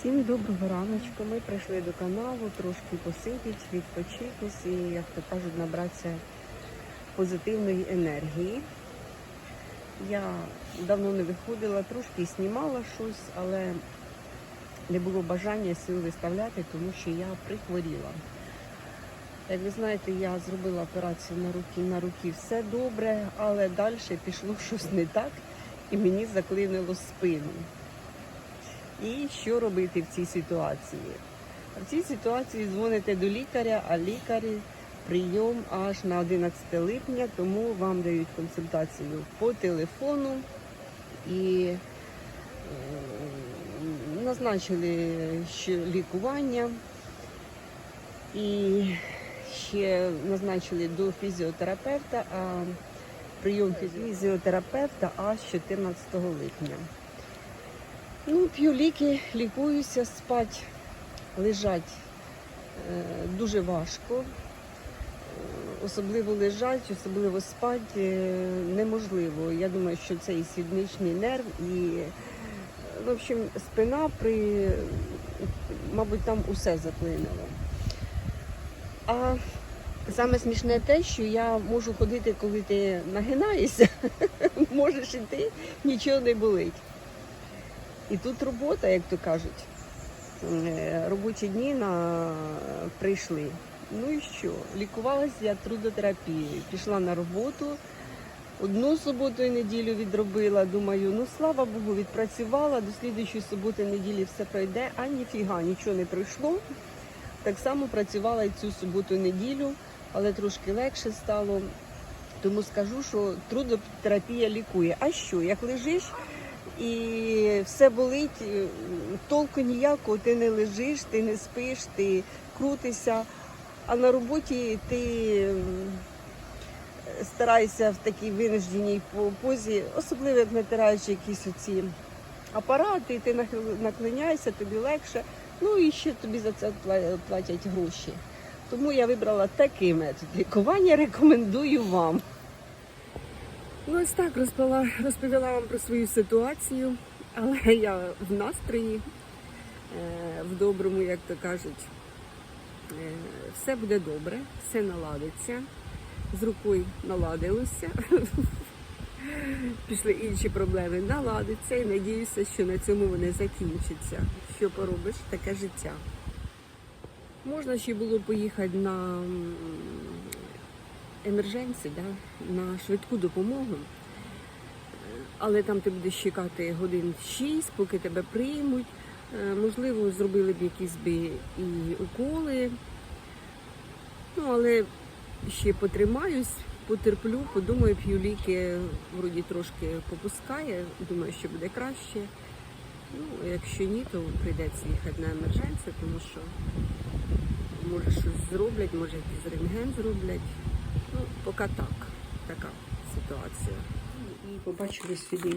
Всім доброго раночку. Ми прийшли до каналу, трошки посидіти, відпочитись і, як то кажуть, набратися позитивної енергії. Я давно не виходила, трошки знімала щось, але не було бажання сил виставляти, тому що я прихворіла. Як ви знаєте, я зробила операцію на руки, на руки все добре, але далі пішло щось не так і мені заклинило спину. І що робити в цій ситуації? В цій ситуації дзвоните до лікаря, а лікар прийом аж на 11 липня, тому вам дають консультацію по телефону і назначили лікування і ще назначили до фізіотерапевта, а прийом фізіотерапевта аж 14 липня. Ну, п'ю ліки, лікуюся, спать, лежать е, дуже важко. Е, Особливо лежать, особливо спать е, неможливо. Я думаю, що це і сідничний нерв, і в общем, спина при, мабуть, там усе заклинило. А саме смішне те, що я можу ходити, коли ти нагинаєшся, можеш іти, нічого не болить. І тут робота, як то кажуть. Е, Робочі дні на... прийшли. Ну і що? Лікувалася я трудотерапією. Пішла на роботу. Одну суботу і неділю відробила. Думаю, ну слава Богу, відпрацювала. До слідуючої суботи неділі все пройде, а ніфіга, нічого не пройшло. Так само працювала і цю суботу і неділю, але трошки легше стало. Тому скажу, що трудотерапія лікує. А що, як лежиш? І все болить, толку ніякого, ти не лежиш, ти не спиш, ти крутишся, а на роботі ти стараєшся в такій винужденій позі, особливо як натираєш якісь оці апарати, і ти наклоняєшся, тобі легше, ну і ще тобі за це платять гроші. Тому я вибрала такий метод лікування, рекомендую вам. Ну, ось так розповіла, розповіла вам про свою ситуацію, але я в настрої, е, в доброму, як то кажуть. Е, Все буде добре, все наладиться. З рукою наладилося. Пішли інші проблеми, наладиться і надіюся, що на цьому вони закінчаться. Що поробиш, таке життя. Можна ще було поїхати на емерженці, да, на швидку допомогу. Але там ти будеш чекати годин 6, поки тебе приймуть. Е, Можливо, зробили б якісь би і уколи. Ну, але ще потримаюсь, потерплю, подумаю, п'ю ліки, вроді трошки попускає, думаю, що буде краще. Ну, якщо ні, то прийдеться їхати на емерженцію, тому що може щось зроблять, може якийсь рентген зроблять. Ну, поки так, така ситуація. І побачили сюди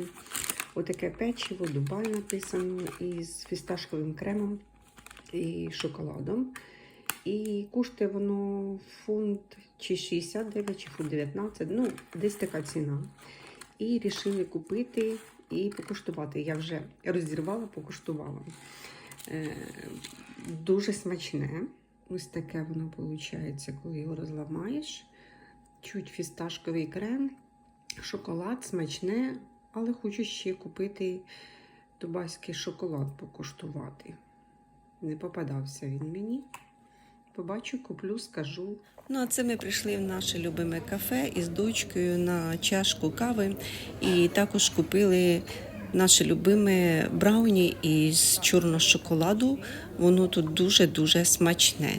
отаке печиво, Дубай написано, із фісташковим кремом і шоколадом. І коштує воно фунт чи 69, чи фунт 19, ну, десь така ціна. І вирішили купити і покуштувати. Я вже розірвала, покуштувала. Е, дуже смачне. Ось таке воно виходить, коли його розламаєш. Чуть фісташковий крем, шоколад смачне, але хочу ще купити дубайський шоколад покуштувати. Не попадався він мені. Побачу, куплю, скажу. Ну, а це ми прийшли в наше любиме кафе із дочкою на чашку кави. І також купили наше любиме брауні із чорного шоколаду. Воно тут дуже-дуже смачне.